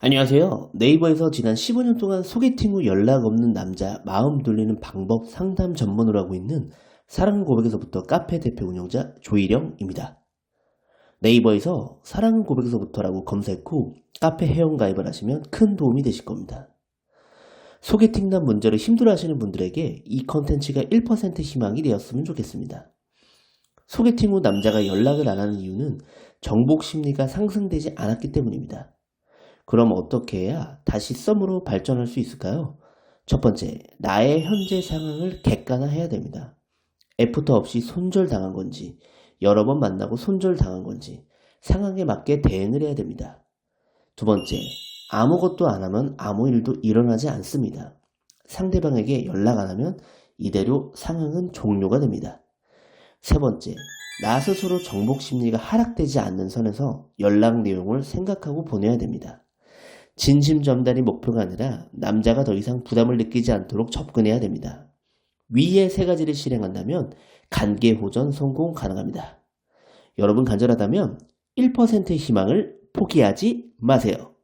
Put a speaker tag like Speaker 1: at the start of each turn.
Speaker 1: 안녕하세요. 네이버에서 지난 15년 동안 소개팅 후 연락 없는 남자 마음 돌리는 방법 상담 전문으로 하고 있는 사랑 고백에서부터 카페 대표 운영자 조희령입니다. 네이버에서 사랑 고백에서부터라고 검색 후 카페 회원 가입을 하시면 큰 도움이 되실 겁니다. 소개팅남 문제로 힘들어 하시는 분들에게 이 컨텐츠가 1% 희망이 되었으면 좋겠습니다. 소개팅 후 남자가 연락을 안 하는 이유는 정복 심리가 상승되지 않았기 때문입니다. 그럼 어떻게 해야 다시 썸으로 발전할 수 있을까요? 첫 번째, 나의 현재 상황을 객관화해야 됩니다. 애프터 없이 손절당한 건지, 여러 번 만나고 손절당한 건지, 상황에 맞게 대응을 해야 됩니다. 두 번째, 아무것도 안 하면 아무 일도 일어나지 않습니다. 상대방에게 연락 안 하면 이대로 상황은 종료가 됩니다. 세 번째, 나 스스로 정복 심리가 하락되지 않는 선에서 연락 내용을 생각하고 보내야 됩니다. 진심 전달이 목표가 아니라 남자가 더 이상 부담을 느끼지 않도록 접근해야 됩니다. 위의 세 가지를 실행한다면 간계 호전 성공 가능합니다. 여러분 간절하다면 1%의 희망을 포기하지 마세요.